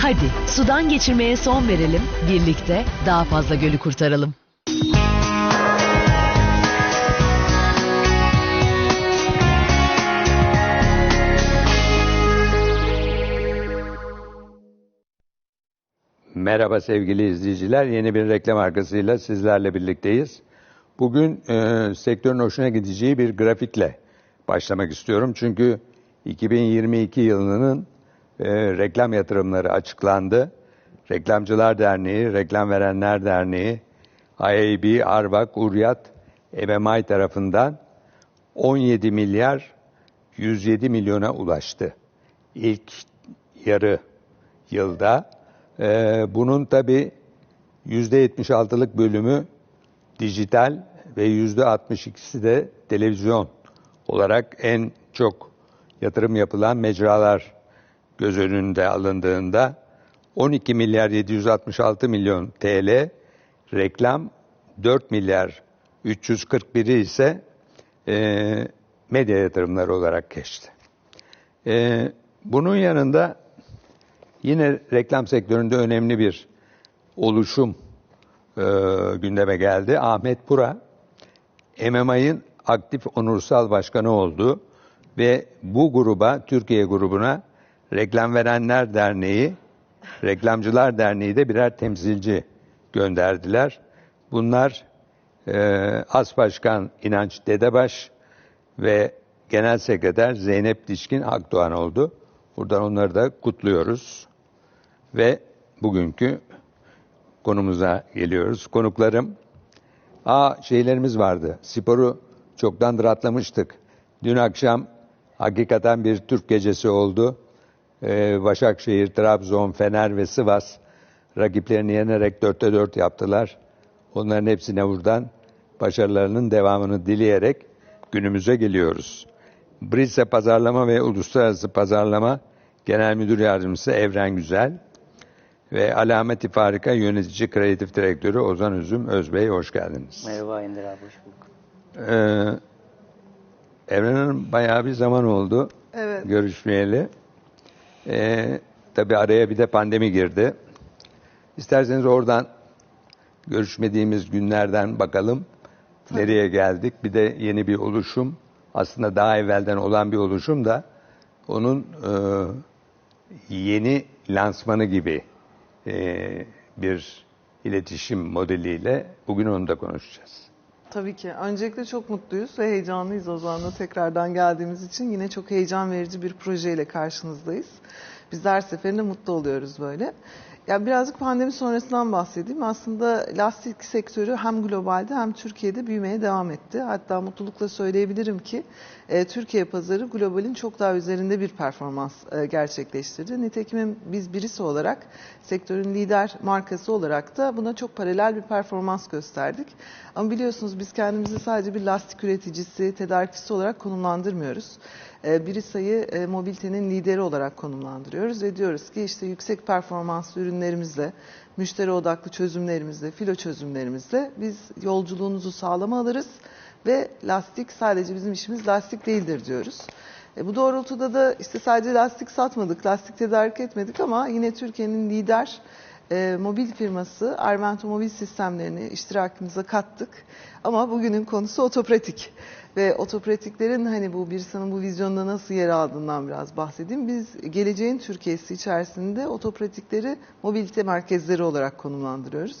Hadi sudan geçirmeye son verelim, birlikte daha fazla gölü kurtaralım. Merhaba sevgili izleyiciler. Yeni bir reklam arkasıyla sizlerle birlikteyiz. Bugün e, sektörün hoşuna gideceği bir grafikle başlamak istiyorum. Çünkü 2022 yılının e, reklam yatırımları açıklandı. Reklamcılar Derneği, Reklam Verenler Derneği, IAB, Arvak, Uryat, MMI tarafından 17 milyar 107 milyona ulaştı. İlk yarı yılda. Ee, bunun tabi %76'lık bölümü dijital ve %62'si de televizyon olarak en çok yatırım yapılan mecralar göz önünde alındığında 12 milyar 766 milyon TL reklam 4 milyar 341'i ise e, medya yatırımları olarak geçti. E, bunun yanında yine reklam sektöründe önemli bir oluşum e, gündeme geldi. Ahmet Pura, MMI'nin aktif onursal başkanı oldu ve bu gruba, Türkiye grubuna Reklam Verenler Derneği, Reklamcılar Derneği de birer temsilci gönderdiler. Bunlar e, As Başkan İnanç Dedebaş ve Genel Sekreter Zeynep Dişkin Akdoğan oldu. Buradan onları da kutluyoruz. Ve bugünkü konumuza geliyoruz. Konuklarım, aa şeylerimiz vardı. Sporu çoktandır atlamıştık. Dün akşam hakikaten bir Türk gecesi oldu. Ee, Başakşehir, Trabzon, Fener ve Sivas rakiplerini yenerek dörtte dört yaptılar. Onların hepsine buradan başarılarının devamını dileyerek günümüze geliyoruz. Brise Pazarlama ve Uluslararası Pazarlama Genel Müdür Yardımcısı Evren Güzel ve Alameti Farika Yönetici Kreatif Direktörü Ozan Üzüm Özbey hoş geldiniz. Merhaba Ender abi, hoş bulduk. Ee, Evren Hanım bayağı bir zaman oldu Evet. görüşmeyeli. Ee, tabii araya bir de pandemi girdi. İsterseniz oradan görüşmediğimiz günlerden bakalım nereye geldik. Bir de yeni bir oluşum aslında daha evvelden olan bir oluşum da onun e, yeni lansmanı gibi e, bir iletişim modeliyle bugün onu da konuşacağız. Tabii ki. Öncelikle çok mutluyuz ve heyecanlıyız Ozan'la tekrardan geldiğimiz için. Yine çok heyecan verici bir projeyle karşınızdayız. Biz her seferinde mutlu oluyoruz böyle. Ya birazcık pandemi sonrasından bahsedeyim. Aslında lastik sektörü hem globalde hem Türkiye'de büyümeye devam etti. Hatta mutlulukla söyleyebilirim ki e, Türkiye pazarı globalin çok daha üzerinde bir performans e, gerçekleştirdi. Nitekim biz birisi olarak sektörün lider markası olarak da buna çok paralel bir performans gösterdik. Ama biliyorsunuz biz kendimizi sadece bir lastik üreticisi, tedarikçisi olarak konumlandırmıyoruz. E, Birisa'yı e, mobilitenin lideri olarak konumlandırıyoruz ve diyoruz ki işte yüksek performanslı ürünlerimizle, müşteri odaklı çözümlerimizle, filo çözümlerimizle biz yolculuğunuzu sağlama alırız ve lastik sadece bizim işimiz lastik değildir diyoruz. E, bu doğrultuda da işte sadece lastik satmadık, lastik tedarik etmedik ama yine Türkiye'nin lider e, mobil firması Arvento Mobil Sistemlerini iştirakımıza kattık. Ama bugünün konusu otopratik. Ve otopratiklerin hani bu bir sanın bu vizyonda nasıl yer aldığından biraz bahsedeyim. Biz geleceğin Türkiye'si içerisinde otopratikleri mobilite merkezleri olarak konumlandırıyoruz.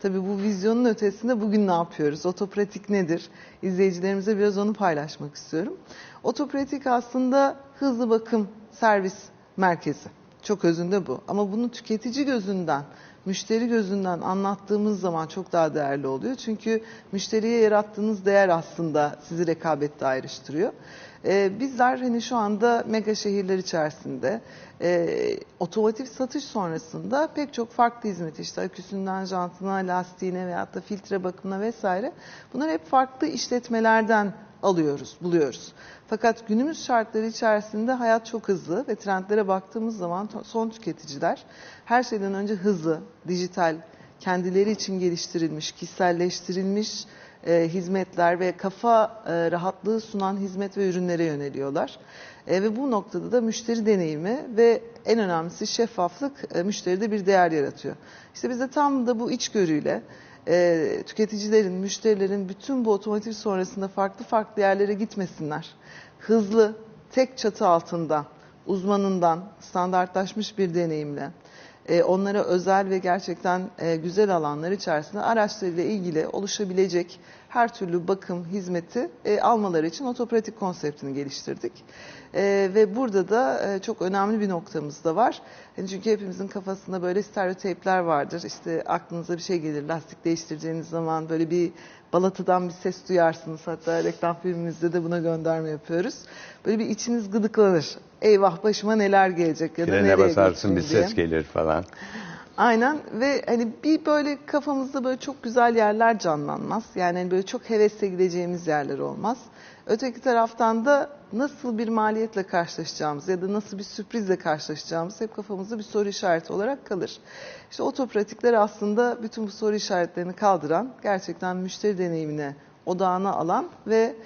Tabii bu vizyonun ötesinde bugün ne yapıyoruz? Otopratik nedir? İzleyicilerimize biraz onu paylaşmak istiyorum. Otopratik aslında hızlı bakım servis merkezi. Çok özünde bu. Ama bunu tüketici gözünden, müşteri gözünden anlattığımız zaman çok daha değerli oluyor. Çünkü müşteriye yarattığınız değer aslında sizi rekabette ayrıştırıyor. Ee, bizler hani şu anda mega şehirler içerisinde e, otomotiv satış sonrasında pek çok farklı hizmet işte aküsünden jantına, lastiğine veyahut da filtre bakımına vesaire bunlar hep farklı işletmelerden alıyoruz, buluyoruz. Fakat günümüz şartları içerisinde hayat çok hızlı ve trendlere baktığımız zaman son tüketiciler her şeyden önce hızlı, dijital, kendileri için geliştirilmiş, kişiselleştirilmiş e, hizmetler ve kafa e, rahatlığı sunan hizmet ve ürünlere yöneliyorlar. E, ve bu noktada da müşteri deneyimi ve en önemlisi şeffaflık e, müşteride bir değer yaratıyor. İşte biz de tam da bu içgörüyle e, tüketicilerin, müşterilerin bütün bu otomotiv sonrasında farklı farklı yerlere gitmesinler. Hızlı, tek çatı altında uzmanından standartlaşmış bir deneyimle e, onlara özel ve gerçekten e, güzel alanlar içerisinde araçlarıyla ilgili oluşabilecek her türlü bakım hizmeti e, almaları için otopratik konseptini geliştirdik. E, ve burada da e, çok önemli bir noktamız da var. Yani çünkü hepimizin kafasında böyle stereotipler vardır. İşte aklınıza bir şey gelir lastik değiştireceğiniz zaman böyle bir balatadan bir ses duyarsınız. Hatta reklam filmimizde de buna gönderme yapıyoruz. Böyle bir içiniz gıdıklanır. Eyvah başıma neler gelecek ya da Frene nereye basarsın bir geçeyim ses diye. gelir falan. Aynen ve hani bir böyle kafamızda böyle çok güzel yerler canlanmaz. Yani hani böyle çok hevesle gideceğimiz yerler olmaz. Öteki taraftan da nasıl bir maliyetle karşılaşacağımız ya da nasıl bir sürprizle karşılaşacağımız hep kafamızda bir soru işareti olarak kalır. İşte otopratikler aslında bütün bu soru işaretlerini kaldıran, gerçekten müşteri deneyimine odağına alan ve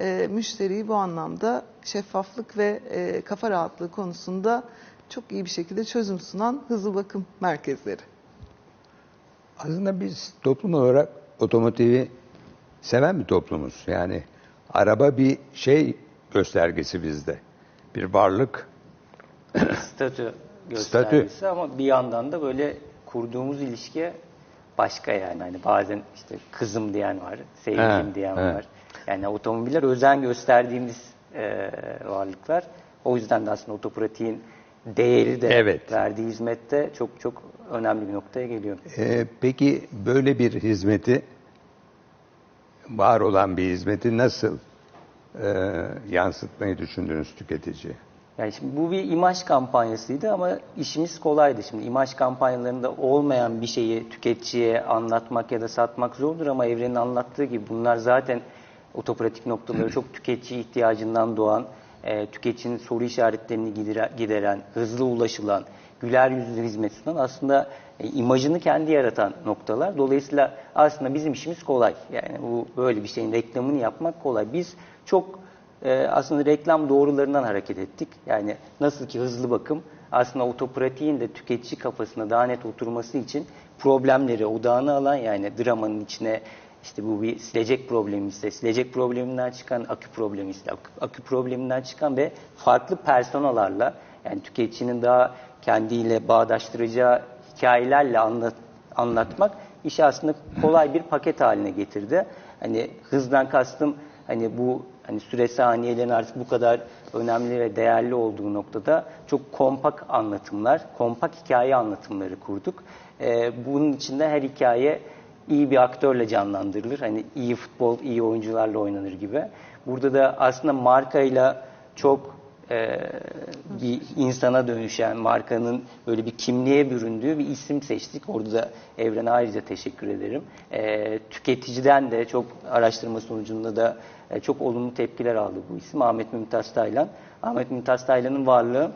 e, müşteriyi bu anlamda şeffaflık ve e, kafa rahatlığı konusunda çok iyi bir şekilde çözüm sunan hızlı bakım merkezleri. Aslında biz toplum olarak otomotivi seven bir toplumuz. Yani araba bir şey göstergesi bizde. Bir varlık. statü göstergesi ama bir yandan da böyle kurduğumuz ilişkiye başka yani hani bazen işte kızım diyen var, sevgilim Ha, diyen evet. var. Yani otomobiller özen gösterdiğimiz e, varlıklar. O yüzden de aslında otopratiğin değeri de Evet. verdiği hizmette çok çok önemli bir noktaya geliyor. Ee, peki böyle bir hizmeti, var olan bir hizmeti nasıl e, yansıtmayı düşündünüz tüketiciye? Yani şimdi bu bir imaj kampanyasıydı ama işimiz kolaydı. Şimdi imaj kampanyalarında olmayan bir şeyi tüketiciye anlatmak ya da satmak zordur ama Evren'in anlattığı gibi bunlar zaten otopratik noktaları çok tüketici ihtiyacından doğan, e, tüketicinin soru işaretlerini gideren, hızlı ulaşılan, güler yüzlü hizmet sunan aslında e, imajını kendi yaratan noktalar. Dolayısıyla aslında bizim işimiz kolay. Yani bu böyle bir şeyin reklamını yapmak kolay. Biz çok e, aslında reklam doğrularından hareket ettik. Yani nasıl ki hızlı bakım aslında otopratiğin de tüketici kafasına daha net oturması için problemleri odağına alan yani dramanın içine işte bu bir silecek problemi ise silecek probleminden çıkan akü problemi ise akü, akü probleminden çıkan ve farklı personalarla yani tüketicinin daha kendiyle bağdaştıracağı hikayelerle anlat, anlatmak işi aslında kolay bir paket haline getirdi. Hani hızdan kastım hani bu hani süre saniyelerin artık bu kadar önemli ve değerli olduğu noktada çok kompak anlatımlar, kompak hikaye anlatımları kurduk. Ee, bunun içinde her hikaye iyi bir aktörle canlandırılır. Hani iyi futbol, iyi oyuncularla oynanır gibi. Burada da aslında markayla çok e, bir insana dönüşen, markanın böyle bir kimliğe büründüğü bir isim seçtik. Orada da Evren'e ayrıca teşekkür ederim. E, tüketiciden de çok araştırma sonucunda da e, çok olumlu tepkiler aldı bu isim. Ahmet Mümtaz Taylan. Ahmet Mümtaz Taylan'ın varlığı,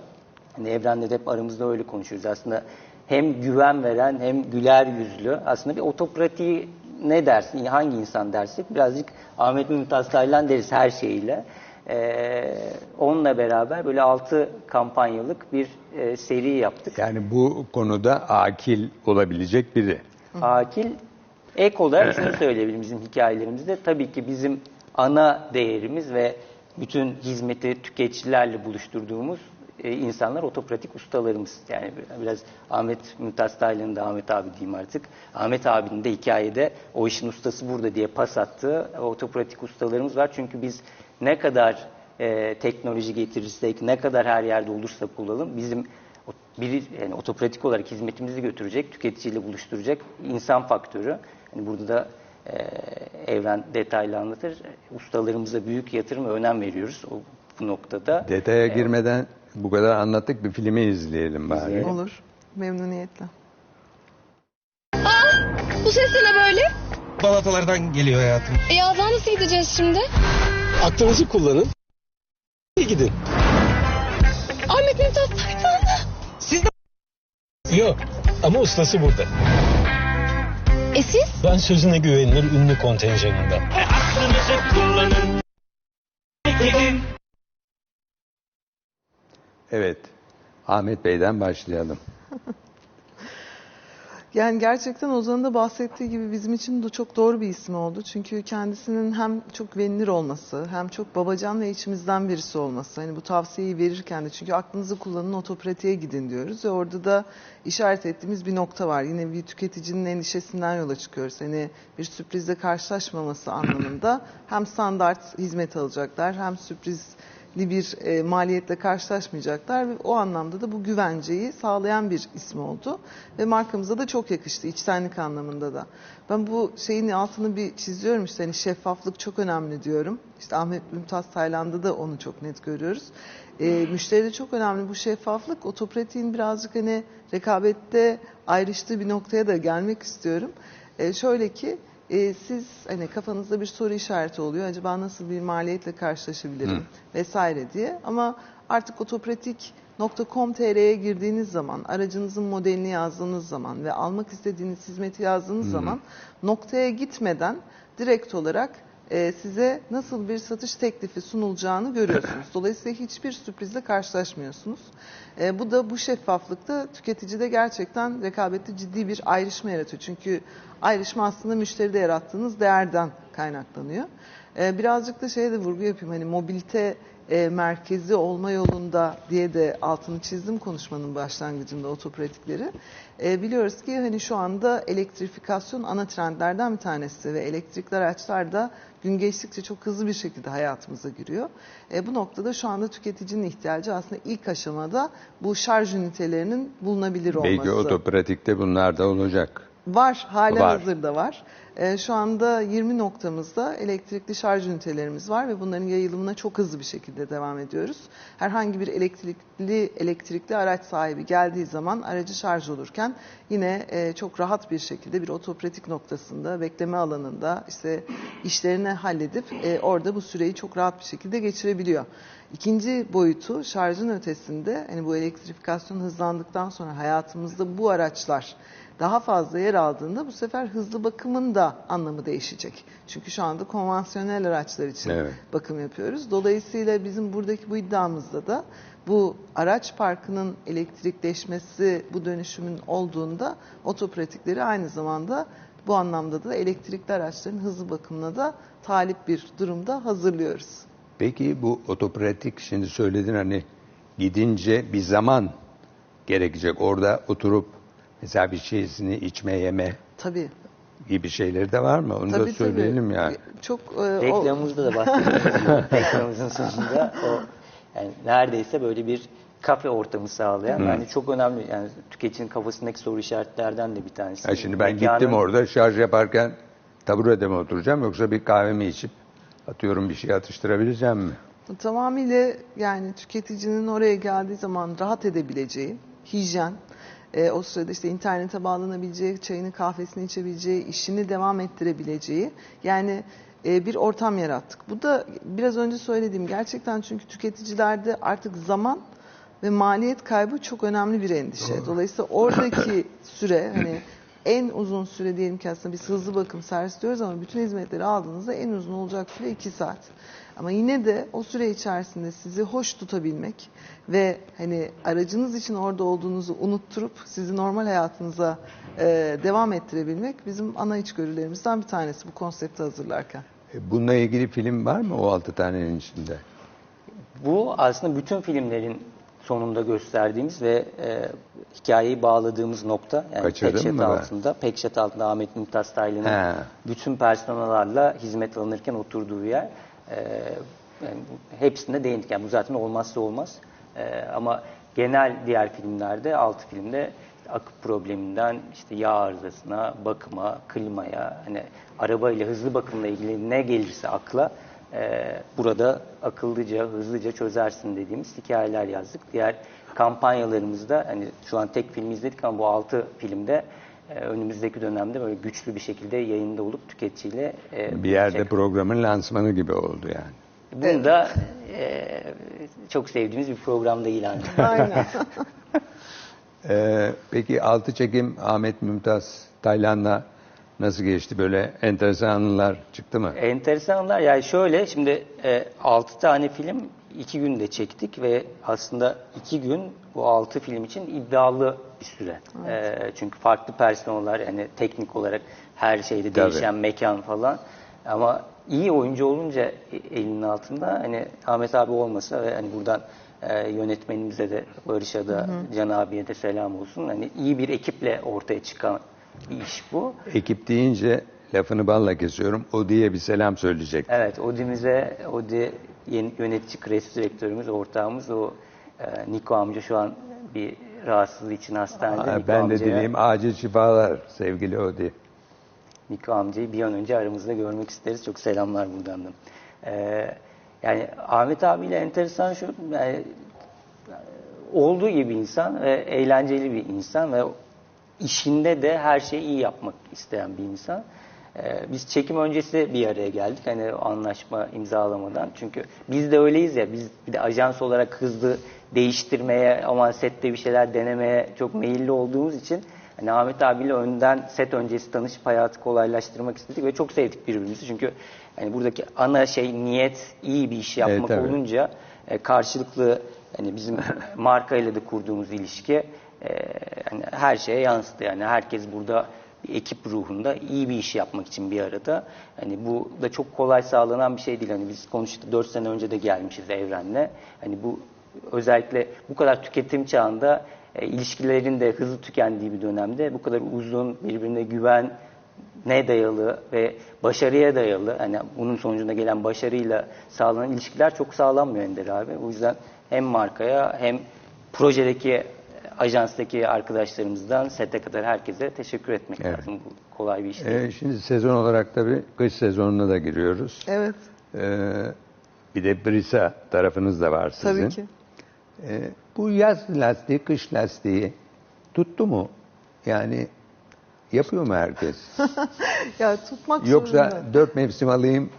hani Evren'de de hep aramızda öyle konuşuyoruz. Aslında hem güven veren hem güler yüzlü. Aslında bir otopratiği ne dersin, hangi insan dersek birazcık Ahmet Mümtaz Taylan deriz her şeyiyle. Ee, onunla beraber böyle altı kampanyalık bir e, seri yaptık. Yani bu konuda akil olabilecek biri. Akil ek olarak şunu söyleyebilirim bizim hikayelerimizde. Tabii ki bizim ana değerimiz ve bütün hizmeti tüketicilerle buluşturduğumuz e, insanlar otopratik ustalarımız. Yani biraz Ahmet Mümtaz Taylan'ın da Ahmet abi diyeyim artık. Ahmet abinin de hikayede o işin ustası burada diye pas attığı otopratik ustalarımız var. Çünkü biz ne kadar e, teknoloji getirirsek, ne kadar her yerde olursak olalım bizim biri yani otopratik olarak hizmetimizi götürecek, tüketiciyle buluşturacak insan faktörü. Hani burada da e, evren detaylı anlatır. Ustalarımıza büyük yatırım ve önem veriyoruz o bu noktada. Detaya girmeden bu kadar anlattık bir filmi izleyelim bari. İzleyelim. Olur. Memnuniyetle. Bu ses de ne böyle? Balatalardan geliyor hayatım. E yazdan nasıl gideceğiz şimdi? Aklınızı kullanın. İyi gidin. Ahmet Mümtaz Taylan. Siz de... Yok ama ustası burada. E siz? Ben sözüne güvenilir ünlü kontenjanında. Aklınızı kullanın. Gidin. Evet. Ahmet Bey'den başlayalım. Yani gerçekten Ozan'ın da bahsettiği gibi bizim için de çok doğru bir isim oldu. Çünkü kendisinin hem çok güvenilir olması hem çok babacan ve içimizden birisi olması. Hani bu tavsiyeyi verirken de çünkü aklınızı kullanın otopratiğe gidin diyoruz. Ve orada da işaret ettiğimiz bir nokta var. Yine bir tüketicinin endişesinden yola çıkıyoruz. Hani bir sürprizle karşılaşmaması anlamında hem standart hizmet alacaklar hem sürpriz bir e, maliyetle karşılaşmayacaklar ve o anlamda da bu güvenceyi sağlayan bir isim oldu ve markamıza da çok yakıştı içtenlik anlamında da. Ben bu şeyin altını bir çiziyorum işte hani şeffaflık çok önemli diyorum. İşte Ahmet Mümtaz Tayland'da da onu çok net görüyoruz. E, müşteride çok önemli bu şeffaflık. Otopratiğin birazcık hani rekabette ayrıştığı bir noktaya da gelmek istiyorum. E, şöyle ki e, siz hani kafanızda bir soru işareti oluyor. Acaba nasıl bir maliyetle karşılaşabilirim vesaire diye. Ama artık otopratik.com.tr'ye girdiğiniz zaman, aracınızın modelini yazdığınız zaman ve almak istediğiniz hizmeti yazdığınız zaman noktaya gitmeden direkt olarak e, size nasıl bir satış teklifi sunulacağını görüyorsunuz. Dolayısıyla hiçbir sürprizle karşılaşmıyorsunuz. E, bu da bu şeffaflıkta tüketicide gerçekten rekabette ciddi bir ayrışma yaratıyor. Çünkü ayrışma aslında müşteride yarattığınız değerden kaynaklanıyor. E, birazcık da şeye de vurgu yapayım hani mobilite e, merkezi olma yolunda diye de altını çizdim konuşmanın başlangıcında otopratikleri. E, biliyoruz ki hani şu anda elektrifikasyon ana trendlerden bir tanesi ve elektrikli araçlar da gün geçtikçe çok hızlı bir şekilde hayatımıza giriyor. E, bu noktada şu anda tüketicinin ihtiyacı aslında ilk aşamada bu şarj ünitelerinin bulunabilir olması. Belki otopratikte bunlar da olacak. Var, hala Var. hazırda var. Ee, şu anda 20 noktamızda elektrikli şarj ünitelerimiz var ve bunların yayılımına çok hızlı bir şekilde devam ediyoruz. Herhangi bir elektrikli elektrikli araç sahibi geldiği zaman aracı şarj olurken yine e, çok rahat bir şekilde bir otopratik noktasında, bekleme alanında işte işlerini halledip e, orada bu süreyi çok rahat bir şekilde geçirebiliyor. İkinci boyutu şarjın ötesinde hani bu elektrifikasyon hızlandıktan sonra hayatımızda bu araçlar daha fazla yer aldığında bu sefer hızlı bakımın da anlamı değişecek. Çünkü şu anda konvansiyonel araçlar için Evet. bakım yapıyoruz. Dolayısıyla bizim buradaki bu iddiamızda da bu araç parkının elektrikleşmesi, bu dönüşümün olduğunda otopratikleri aynı zamanda bu anlamda da elektrikli araçların hızlı bakımına da talip bir durumda hazırlıyoruz. Peki bu otopratik şimdi söyledin hani gidince bir zaman gerekecek. Orada oturup mesela bir şeysini içme yeme Tabii. Gibi şeyleri de var mı? Onu da Tabii söyleyelim tabii. yani. Çok e, o- Reklamımızda da bahsettiğimiz gibi, reklamımızın sonunda o yani neredeyse böyle bir kafe ortamı sağlayan yani çok önemli yani tüketicinin kafasındaki soru işaretlerden de bir tanesi. Ha şimdi ben Mekanın- gittim orada şarj yaparken taburede mi oturacağım yoksa bir kahvemi içip atıyorum bir şey atıştırabileceğim mi? Tamamıyla yani tüketicinin oraya geldiği zaman rahat edebileceği, hijyen, e, o sırada işte internete bağlanabileceği, çayını kahvesini içebileceği, işini devam ettirebileceği yani e, bir ortam yarattık. Bu da biraz önce söylediğim gerçekten çünkü tüketicilerde artık zaman ve maliyet kaybı çok önemli bir endişe. Dolayısıyla oradaki süre hani en uzun süre diyelim ki aslında biz hızlı bakım servis diyoruz ama bütün hizmetleri aldığınızda en uzun olacak süre 2 saat. Ama yine de o süre içerisinde sizi hoş tutabilmek ve hani aracınız için orada olduğunuzu unutturup sizi normal hayatınıza e, devam ettirebilmek bizim ana içgörülerimizden bir tanesi bu konsepti hazırlarken. E, Bununla ilgili film var mı o altı tanenin içinde? Bu aslında bütün filmlerin sonunda gösterdiğimiz ve e, hikayeyi bağladığımız nokta. Yani Kaçırdın Pekşet mı ben? altında, Pekşet altında Ahmet Mümtaz Taylan'ın He. bütün personellerle hizmet alınırken oturduğu yer. E, yani hepsinde değindik. Yani bu zaten olmazsa olmaz. E, ama genel diğer filmlerde, altı filmde akıp probleminden işte yağ arızasına, bakıma, klimaya, hani arabayla hızlı bakımla ilgili ne gelirse akla e, burada akıllıca, hızlıca çözersin dediğimiz hikayeler yazdık. Diğer kampanyalarımızda hani şu an tek film izledik ama bu altı filmde e, önümüzdeki dönemde böyle güçlü bir şekilde yayında olup tüketiciyle e, Bir yerde buluşacak. programın lansmanı gibi oldu yani. Bunu da e, çok sevdiğimiz bir programda ilan ettik. Aynen. Ee, peki altı çekim Ahmet Mümtaz Taylan'la Nasıl geçti böyle enteresan anılar çıktı mı? Enteresanlar yani şöyle şimdi e, 6 tane film 2 günde çektik ve aslında 2 gün bu 6 film için iddialı bir süre. E, çünkü farklı personeller yani teknik olarak her şeyde Tabii. değişen mekan falan. Ama iyi oyuncu olunca e- elinin altında hani Ahmet abi olmasa ve hani buradan e, yönetmenimize de Barış'a da Can abiye de selam olsun. Hani iyi bir ekiple ortaya çıkan bir iş bu. Ekip deyince lafını balla kesiyorum. O diye bir selam söyleyecek. Evet, Odi'mize, Odi yeni yönetici kreatif direktörümüz, ortağımız o e, Niko amca şu an bir rahatsızlığı için hastanede. Aa, Niko ben de amcaya- dileyim acil şifalar sevgili Odi. Niko amcayı bir an önce aramızda görmek isteriz. Çok selamlar buradan da. Ee, yani Ahmet abiyle enteresan şu, yani, olduğu gibi insan ve eğlenceli bir insan ve işinde de her şeyi iyi yapmak isteyen bir insan. Ee, biz çekim öncesi bir araya geldik hani anlaşma imzalamadan. Çünkü biz de öyleyiz ya biz bir de ajans olarak hızlı değiştirmeye ama sette bir şeyler denemeye çok meyilli olduğumuz için hani Ahmet abiyle önden set öncesi tanışıp hayatı kolaylaştırmak istedik ve çok sevdik birbirimizi. Çünkü hani buradaki ana şey niyet iyi bir iş yapmak Evet, tabii. olunca e, karşılıklı hani bizim markayla da kurduğumuz ilişki e, hani her şeye yansıdı. Yani herkes burada bir ekip ruhunda iyi bir iş yapmak için bir arada. Hani bu da çok kolay sağlanan bir şey değil. Hani biz konuştuk 4 sene önce de gelmişiz Evren'le. Hani bu özellikle bu kadar tüketim çağında e, ilişkilerin de hızlı tükendiği bir dönemde bu kadar uzun birbirine güven ne dayalı ve başarıya dayalı hani bunun sonucunda gelen başarıyla sağlanan ilişkiler çok sağlanmıyor Ender abi. O yüzden hem markaya hem projedeki ajanstaki arkadaşlarımızdan sete kadar herkese teşekkür etmek Evet. lazım. Bu kolay bir iş değil. Ee, şimdi sezon olarak tabii kış sezonuna da giriyoruz. Evet, Ee, bir de Brisa tarafınız da var sizin. tabii ki. Ee, bu yaz lastiği, kış lastiği tuttu mu? Yani yapıyor mu herkes? Ya tutmak Yoksa zorunda. dört mevsim alayım.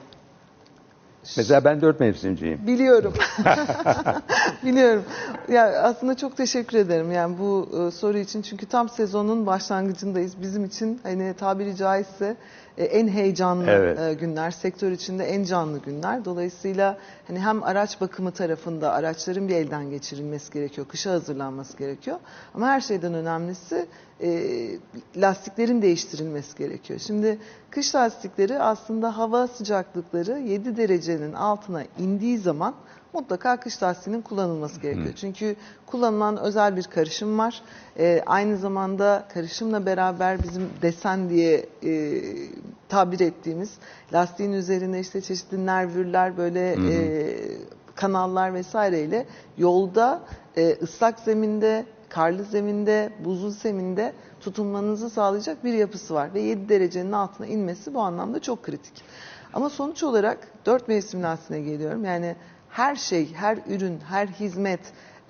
Mesela ben dört mevsimciyim. Biliyorum. Biliyorum. Ya aslında çok teşekkür ederim yani bu e, soru için çünkü tam sezonun başlangıcındayız. Bizim için hani tabiri caizse e, en heyecanlı Evet. e, günler, sektör içinde en canlı günler. Dolayısıyla hani hem araç bakımı tarafında araçların bir elden geçirilmesi gerekiyor, kışa hazırlanması gerekiyor. Ama her şeyden önemlisi e, lastiklerin değiştirilmesi gerekiyor. Şimdi kış lastikleri aslında hava sıcaklıkları 7 derecenin altına indiği zaman mutlaka kış lastiğinin kullanılması gerekiyor. Çünkü kullanılan özel bir karışım var. E, aynı zamanda karışımla beraber bizim desen diye e, tabir ettiğimiz lastiğin üzerine işte çeşitli nervürler böyle e, kanallar vesaireyle yolda e, ıslak zeminde, karlı zeminde, buzlu zeminde tutunmanızı sağlayacak bir yapısı var ve 7 derecenin altına inmesi bu anlamda çok kritik. Ama sonuç olarak 4 mevsim lastiğine geliyorum. Yani her şey, her ürün, her hizmet,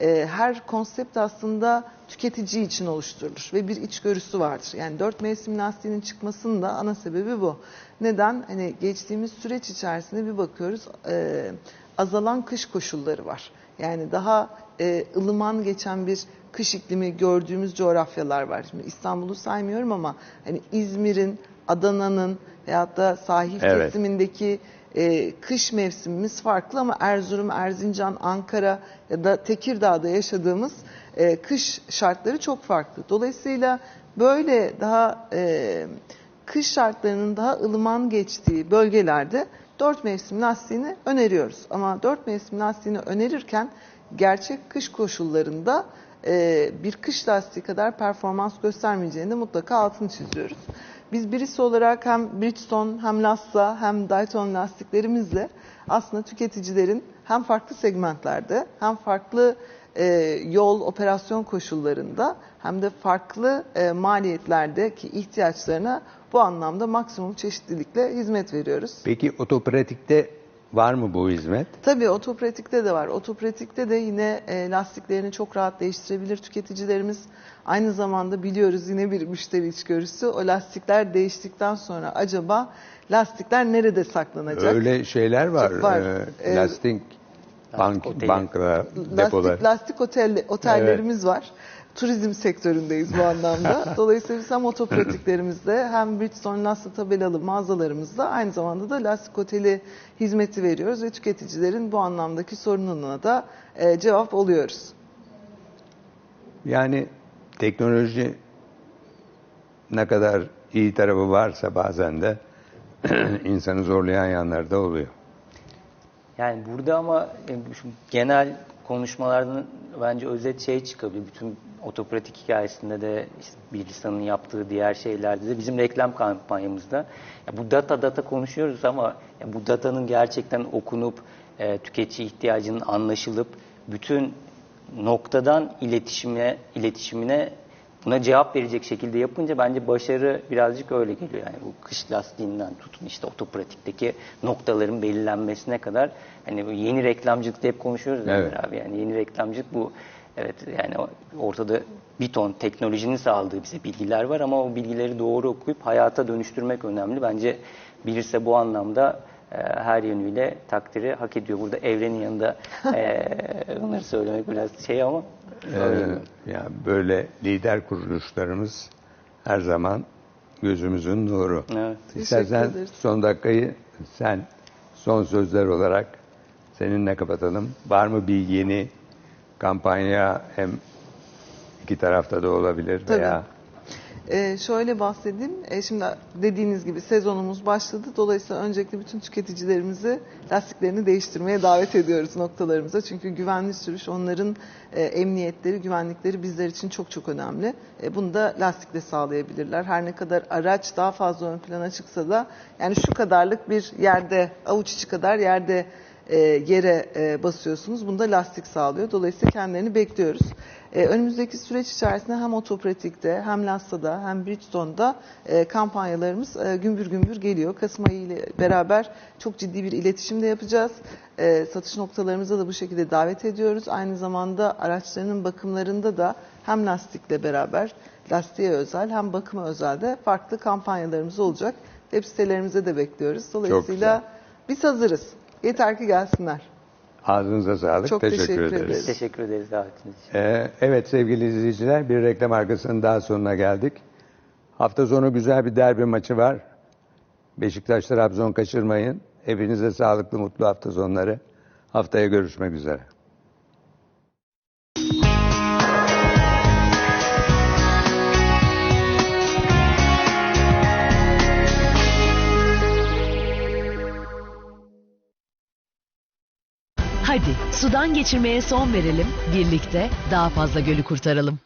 e, her konsept aslında tüketici için oluşturulur ve bir içgörüsü vardır. Yani dört mevsim lastiğinin çıkmasının da ana sebebi bu. Neden? Hani geçtiğimiz süreç içerisinde bir bakıyoruz e, azalan kış koşulları var. Yani daha e, ılıman geçen bir kış iklimi gördüğümüz coğrafyalar var. Şimdi İstanbul'u saymıyorum ama hani İzmir'in, Adana'nın veyahut da sahil Evet. kesimindeki e, kış mevsimimiz farklı ama Erzurum, Erzincan, Ankara ya da Tekirdağ'da yaşadığımız e, kış şartları çok farklı. Dolayısıyla böyle daha e, kış şartlarının daha ılıman geçtiği bölgelerde dört mevsim lastiğini öneriyoruz. Ama dört mevsim lastiğini önerirken gerçek kış koşullarında e, bir kış lastiği kadar performans göstermeyeceğini mutlaka altını çiziyoruz. Biz birisi olarak hem Bridgestone hem Lassa hem Dayton lastiklerimizle aslında tüketicilerin hem farklı segmentlerde hem farklı e, yol operasyon koşullarında hem de farklı e, maliyetlerdeki ihtiyaçlarına bu anlamda maksimum çeşitlilikle hizmet veriyoruz. Peki otopratikte var mı bu hizmet? Tabii otopratikte de var. Otopratikte de yine e, lastiklerini çok rahat değiştirebilir tüketicilerimiz. Aynı zamanda biliyoruz yine bir müşteri içgörüsü. O lastikler değiştikten sonra acaba lastikler nerede saklanacak? Öyle şeyler var. Var. Ee, lastik bank, banka, depolar. Lastik, lastik otel, otellerimiz var. Turizm sektöründeyiz bu anlamda. Dolayısıyla biz hem otopratiklerimizde hem Bridgestone lastik tabelalı mağazalarımızda aynı zamanda da lastik oteli hizmeti veriyoruz ve tüketicilerin bu anlamdaki sorununa da e, cevap oluyoruz. Yani teknoloji ne kadar iyi tarafı varsa bazen de insanı zorlayan yanları da oluyor. Yani burada ama e, genel konuşmalardan bence özet şey çıkabilir. Bütün otopratik hikayesinde de işte Birlistan'ın yaptığı diğer şeylerde de bizim reklam kampanyamızda ya bu data data konuşuyoruz ama ya bu datanın gerçekten okunup e, tüketici ihtiyacının anlaşılıp bütün noktadan iletişime iletişimine buna cevap verecek şekilde yapınca bence başarı birazcık öyle geliyor. Yani bu kış lastiğinden tutun işte otopratikteki noktaların belirlenmesine kadar hani bu yeni reklamcılıkta hep konuşuyoruz Evet. Abi yani yeni reklamcılık bu evet yani ortada bir ton teknolojinin sağladığı bize bilgiler var ama o bilgileri doğru okuyup hayata dönüştürmek önemli. Bence bilirse bu anlamda her yönüyle takdiri hak ediyor. Burada evrenin yanında e, onları söylemek biraz şey ama Ee, yani böyle lider kuruluşlarımız her zaman gözümüzün nuru. Evet. İstersen son dakikayı sen son sözler olarak seninle kapatalım. Var mı bir yeni kampanya hem iki tarafta da olabilir Tabii. Ee, şöyle bahsedeyim. Ee, şimdi dediğiniz gibi sezonumuz başladı. Dolayısıyla öncelikle bütün tüketicilerimizi lastiklerini değiştirmeye davet ediyoruz noktalarımıza. Çünkü güvenli sürüş onların e, emniyetleri, güvenlikleri bizler için çok çok önemli. E, bunu da lastikle sağlayabilirler. Her ne kadar araç daha fazla ön plana çıksa da yani şu kadarlık bir yerde, avuç içi kadar yerde e, yere e, basıyorsunuz. Bunda lastik sağlıyor. Dolayısıyla kendilerini bekliyoruz. E, önümüzdeki süreç içerisinde hem Otopratik'te hem Lasta'da hem Bridgestone'da e, kampanyalarımız e, gümbür gümbür geliyor. Kasım ayı ile beraber çok ciddi bir iletişim de yapacağız. E, satış noktalarımıza da bu şekilde davet ediyoruz. Aynı zamanda araçlarının bakımlarında da hem lastikle beraber lastiğe özel hem bakıma özel de farklı kampanyalarımız olacak. Web sitelerimize de bekliyoruz. Dolayısıyla biz hazırız. Yeter ki gelsinler. ağzınıza sağlık. Çok teşekkür, teşekkür ederiz. ederiz. teşekkür ederiz davetiniz için. Ee, evet sevgili izleyiciler bir reklam arkasının daha sonuna geldik. Hafta sonu güzel bir derbi maçı var. Beşiktaş Trabzon kaçırmayın. Hepinize sağlıklı mutlu hafta sonları. Haftaya görüşmek üzere. Hadi sudan geçirmeye son verelim, birlikte daha fazla gölü kurtaralım.